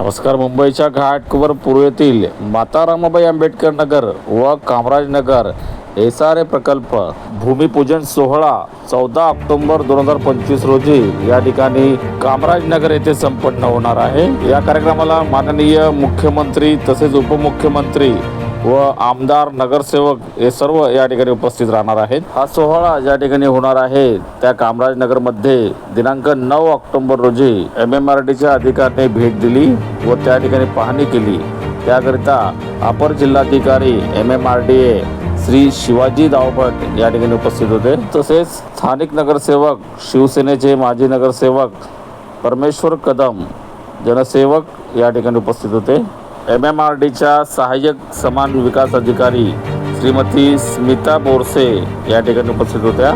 नमस्कार मुंबईच्या घाटकोपर पूर्वेतील माता रामाबाई आंबेडकर नगर व Kamraj Nagar S R A प्रकल्प भूमिपूजन सोहळा चौदा ऑक्टोबर दोन हजार पंचवीस रोजी या ठिकाणी कामराज नगर येथे संपन्न होणार आहे. या कार्यक्रमाला माननीय मुख्यमंत्री तसेच उपमुख्यमंत्री व आमदार नगरसेवक हे सर्व या ठिकाणी उपस्थित राहणार आहेत. हा सोहळा ज्या ठिकाणी होणार आहे त्या कामराजनगरमध्ये दिनांक नऊ ऑक्टोबर रोजी एम एम आर डीच्या अधिकाऱ्याने भेट दिली व त्या ठिकाणी पाहणी केली. त्याकरिता अपर जिल्हाधिकारी M M R D A Shri Shivaji Dawbhat या ठिकाणी उपस्थित होते. तसेच स्थानिक नगरसेवक शिवसेनेचे माजी नगरसेवक परमेश्वर कदम जनसेवक या ठिकाणी उपस्थित होते. एम एम आर डीच्या सहाय्यक समान विकास अधिकारी श्रीमती स्मिता बोरसे या ठिकाणी उपस्थित होत्या.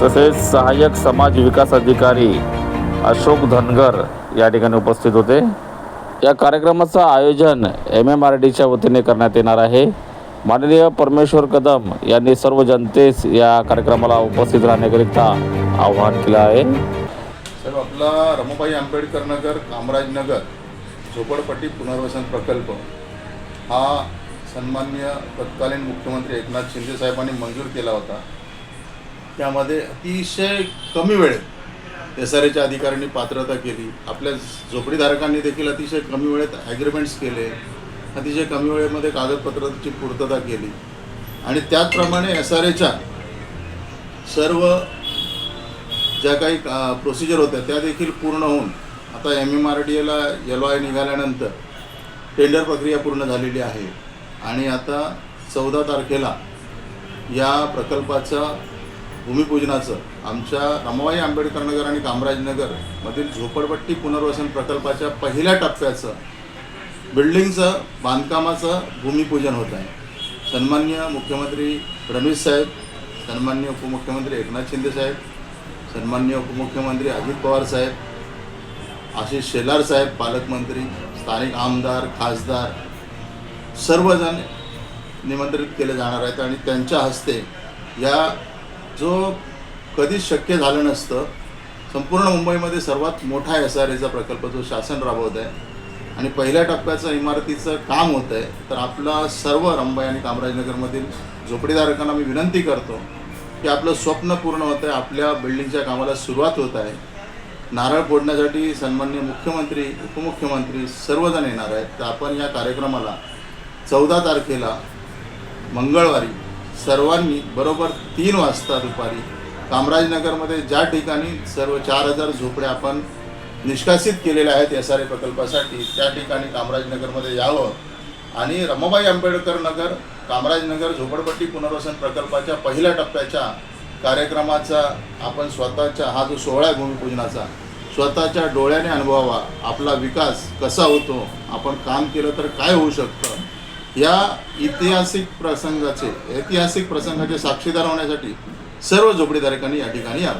तसेच सहाय्यक समाज विकास अधिकारी अशोक धनगर या ठिकाणी उपस्थित होते. या कार्यक्रमाचं आयोजन एम एम आर डीच्या वतीने करण्यात येणार आहे. माननीय परमेश्वर कदम यांनी सर्व जनतेस या कार्यक्रमाला उपस्थित राहण्याकरिता आवाहन केलं आहे. सर आपला रमाबाई आंबेडकर नगर कामराज नगर झोपडपट्टी पुनर्वसन प्रकल्प हा सन्मान्य तत्कालीन मुख्यमंत्री एकनाथ शिंदे साहेबांनी मंजूर केला होता. त्यामध्ये अतिशय कमी वेळेत एस आर एच्या अधिकाऱ्यांनी पात्रता केली. आपल्या झोपडीधारकांनी देखील अतिशय कमी वेळेत ॲग्रीमेंट्स केले. अतिशय कमी वेळेमध्ये कागदपत्राची पूर्तता केली. आणि त्याचप्रमाणे एस आर एच्या सर्व ज्या काही प्रोसिजर होत्या त्या देखील पूर्ण होऊन आता एम एम आर डी एला एल आय निघाल्यानंतर टेंडर प्रक्रिया पूर्ण झालेली आहे. आणि आता चौदा तारखेला या प्रकल्पाचं भूमिपूजनाचं आमच्या रमाबाई आंबेडकर नगर आणि कामराजनगरमधील मधील झोपडपट्टी पुनर्वसन प्रकल्पाच्या पहिल्या टप्प्याचं बिल्डिंगचं बांधकामाचं भूमिपूजन होत आहे. सन्मान्य मुख्यमंत्री फडणवीस साहेब सन्मान्य उपमुख्यमंत्री एकनाथ शिंदे साहेब सन्मान्य उपमुख्यमंत्री अजित पवार साहेब आशिष शेलार साहेब पालकमंत्री स्थानिक आमदार खासदार सर्वजण निमंत्रित केले जाणार आहेत आणि त्यांच्या हस्ते या जो कधीच शक्य झालं नसतं संपूर्ण मुंबईमध्ये सर्वात मोठा एस आर एचा प्रकल्प जो शासन राबवत आहे आणि पहिल्या टप्प्याचं इमारतीचं काम होतं आहे तर आपला सर्व रंबाई आणि कामराजनगरमधील झोपडीधारकांना मी विनंती करतो की आपलं स्वप्न पूर्ण होतं आहे आपल्या बिल्डिंगच्या कामाला सुरुवात होत आहे. नारळ फोडण्यासाठी सन्मान्य मुख्यमंत्री उपमुख्यमंत्री सर्वजण येणार आहेत. तर आपण या कार्यक्रमाला चौदा तारखेला मंगळवारी सर्वांनी बरोबर तीन वाजता दुपारी कामराजनगरमध्ये ज्या ठिकाणी सर्व चार हजार झोपड्या आपण निष्कासित केलेल्या आहेत एस आर ए प्रकल्पासाठी त्या ठिकाणी कामराजनगरमध्ये यावं. आणि रमाबाई आंबेडकर नगर कामराजनगर झोपडपट्टी पुनर्वसन प्रकल्पाच्या पहिल्या टप्प्याच्या कार्यक्रमाचा आपण स्वतःच्या हा जो सोहळा आहे भूमिपूजनाचा स्वतःच्या डोळ्याने अनुभवावा आपला विकास कसा होतो आपण काम केलं तर काय होऊ शकतं या ऐतिहासिक प्रसंगाचे ऐतिहासिक प्रसंगाचे साक्षीदार होण्यासाठी सर्व झोपडीधारकांनी या ठिकाणी यावं.